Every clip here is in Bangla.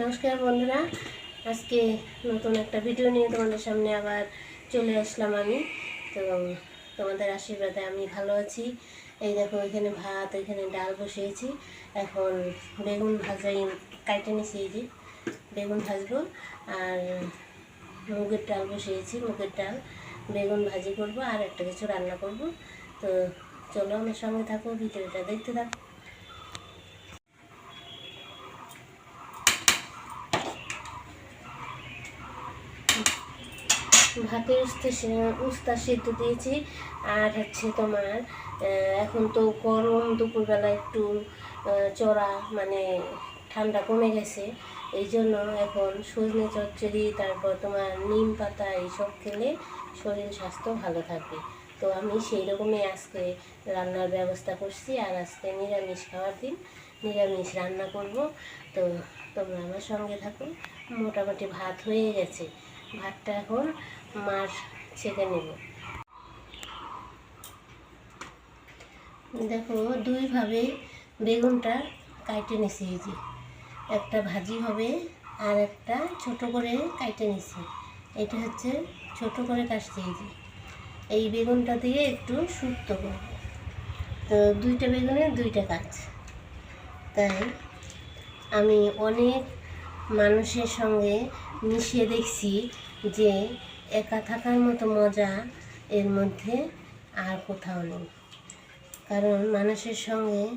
নমস্কার বন্ধুরা। আজকে নতুন একটা ভিডিও নিয়ে তোমাদের সামনে আবার চলে আসলাম আমি। তো তোমাদের আশীর্বাদে আমি ভালো আছি। এই দেখো, এখানে ভাত, এখানে ডাল বসিয়েছি। এখন বেগুন ভাজাই কাটে যে, বেগুন ভাজবো। আর মুগের ডাল বসিয়েছি, মুগের ডাল, বেগুন ভাজি করব, আর একটা কিছু রান্না করব। তো চলো আমার সঙ্গে থাকো, ভিডিওটা দেখতে থাকো। ভাতের উস্তে উস্তা সেদ্ধ দিয়েছি। আর হচ্ছে তোমার এখন তো গরম, দুপুরবেলা একটু চড়া মানে ঠান্ডা কমে গেছে। এই জন্য এখন সজনে চচ্চড়ি, তারপর তোমার নিম পাতা এইসব খেলে শরীর স্বাস্থ্য ভালো থাকে তো আমি সেই রকমই আজকে রান্নার ব্যবস্থা করছি। আর আজকে নিরামিষ খাওয়ার দিন, নিরামিষ রান্না করব। তো তোমরা আমার সঙ্গে থাকো। মোটামুটি ভাত হয়ে গেছে। ভাতটা এখন মার ছেঁকে নেব। দেখো, দুইভাবে বেগুনটা কাইটে নিছি এই যে। একটা ভাজি হবে আর একটা ছোট করে কাইটে নিছি। এটা হচ্ছে ছোট করে কাটছি এই যে। এই বেগুনটা দিয়ে একটু শুক্তো করব। তো দুইটা বেগুনের দুইটা কাজ তাই আমি অনেক মানুষের সঙ্গে মিশে দেখছি যে একা থাকার মতো মজা এর মধ্যে আর কোথাও নেই। কারণ মানুষের সঙ্গে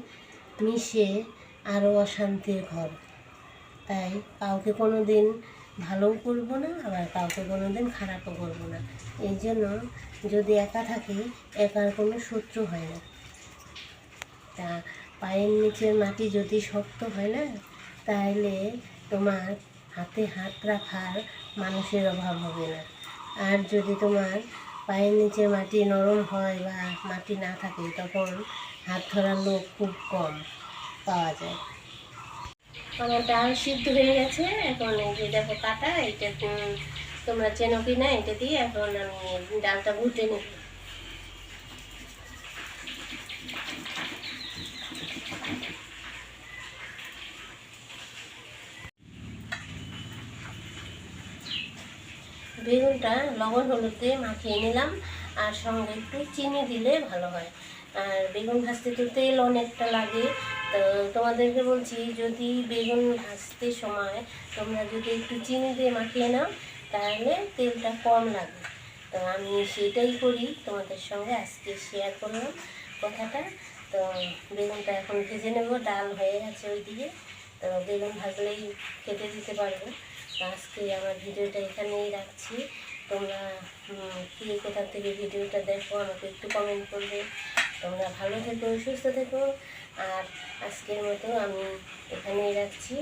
মিশে আরও অশান্তির ঘর। তাই কাউকে কোনো দিন ভালোও করব না, আবার কাউকে কোনো দিন খারাপও করব না। এই জন্য যদি একা থাকি, একার কোনো শত্রু হয় না। তা পায়ের নিচের মাটি যদি শক্ত হয় না তাহলে তোমার হাতে হাত রাখার মানুষের অভাব হবে না। আর যদি তোমার পায়ের নিচে মাটি নরম হয় বা মাটি না থাকে, তখন হাত ধরার লোক খুব কম পাওয়া যায়। আমার ডাল সিদ্ধ হয়ে গেছে, এখন এই যে দেখো কাটা, এটা তোমরা চেনো কি না এটা দিয়ে এখন আমি ডালটা ভুটে নেব। বেগুনটা লবণ হলুদ মাখিয়ে নিলাম আর সঙ্গে একটু চিনি দিলে ভালো হয়। আর বেগুন ভাজতে তো তেল অনেকটা লাগে। তো তোমাদেরকে বলছি, যদি বেগুন ভাজতে সময় তোমরা যদি একটু চিনি দিয়ে মাখিয়ে নাও, তাহলে তেলটা কম লাগে। তো আমি সেটাই করি, তোমাদের সঙ্গে আজকে শেয়ার করলাম কথাটা। তো বেগুনটা এখন ভেজে নেব, ডাল হয়ে গেছে ওইদিকে। তো বেগুন ভাজলেই খেতে দিতে পারব। আজকে আমার ভিডিওটা এখানেই রাখছি। তোমরা কি কে, কোথা থেকে ভিডিওটা দেখো, আমাকে একটু কমেন্ট করবে। তোমরা ভালো থেকো, সুস্থ থেকো। আর আজকের মতো আমি এখানেই রাখছি।